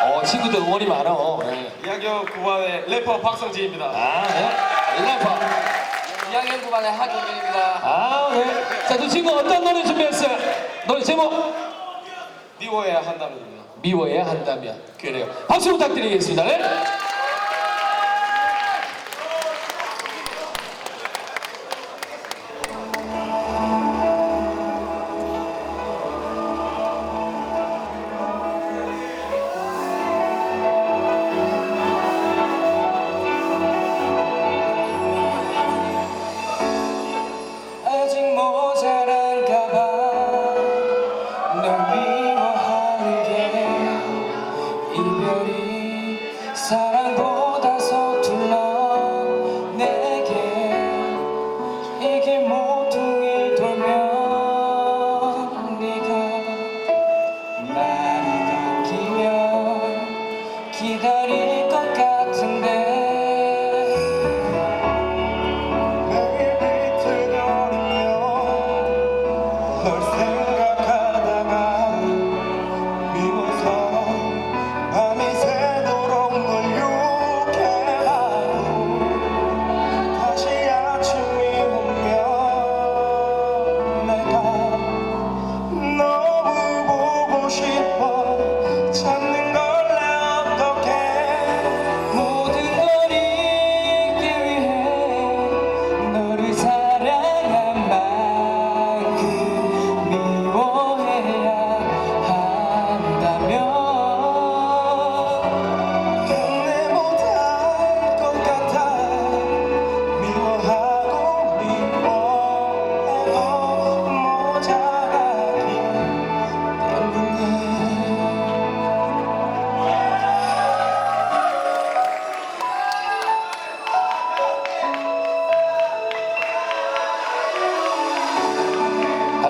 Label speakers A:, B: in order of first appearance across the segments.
A: 어, 친구들 응원이 많어. 네.
B: 2학년 9반의 래퍼 박성진입니다.
A: 아, 네. 래퍼.
C: 2학년 9반의 하경민입니다.
A: 아, 네. 자, 두 친구 어떤 노래 준비했어요? 노래 제목
B: 미워야 한다면입니다.
A: 미워야 한다면. 그래요. 박수 부탁드리겠습니다. 네.
C: 이별이 사랑보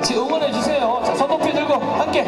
D: 같이 응원해주세요. 자, 선동표 들고 함께